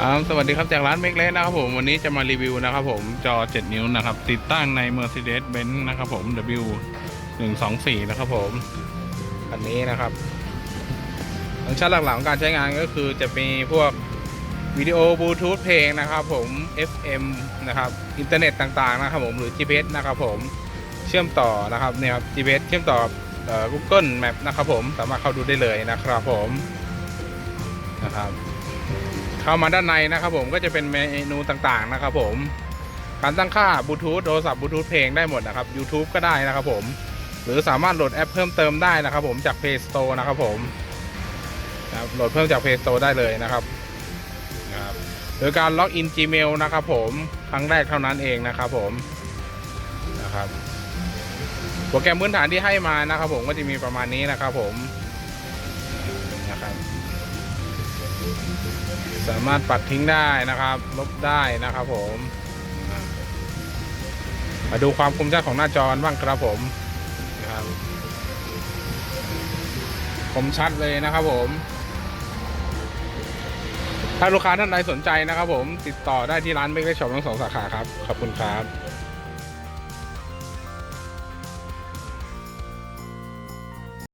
ครับสวัสดีครับจากร้านเมกเลสนะครับผมวันนี้จะมารีวิวนะครับผมจอ 7 นิ้วนะครับ ติดตั้งใน Mercedes-Benz นะครับผม W 1 2 4นะครับผมอันนี้นะครับฟังก์ชันหลักๆของการใช้งานก็คือจะมีพวกวิดีโอบลูทูธเพลงนะครับผม FM นะครับอินเทอร์เน็ตต่างๆนะครับผมหรือ GPS นะครับผมเชื่อมต่อนะครับเนี่ยครับ GPS เชื่อมต่อเอ่อ Google Map นะครับผมสามารถเข้าดูได้เลยนะครับผมนะครับ เข้ามาด้านในนะครับผมก็จะเป็นเมนูต่างๆนะครับผมการตั้งค่าบลูทูธโทรศัพท์บลูทูธเพลงได้หมดนะครับ YouTube ก็ได้นะครับผม หรือสามารถโหลดแอปเพิ่มเติมได้นะครับผมจาก Play Store นะครับผมนะบโหลดเพิ่มจาก Play Store ได้เลยนะครับนะครับโดยการล็อกอิน Gmail นะครับผมครั้งแรกเท่านั้นเองนะครับผมนะครับโปรแกรมพื้นฐานที่ให้มานะครับผมก็จะมีประมาณนี้นะครับผมนะครับ สามารถปัดทิ้งได้นะครับ ลบได้นะครับผม มาดูความคมชัดของหน้าจอกันบ้างครับผมนะครับคมชัดเลยนะครับผม ถ้าลูกค้าท่านใดสนใจนะครับผมติดต่อได้ที่ร้านเบเกอรี่ช็อปทั้งสองสาขาครับ ขอบคุณครับ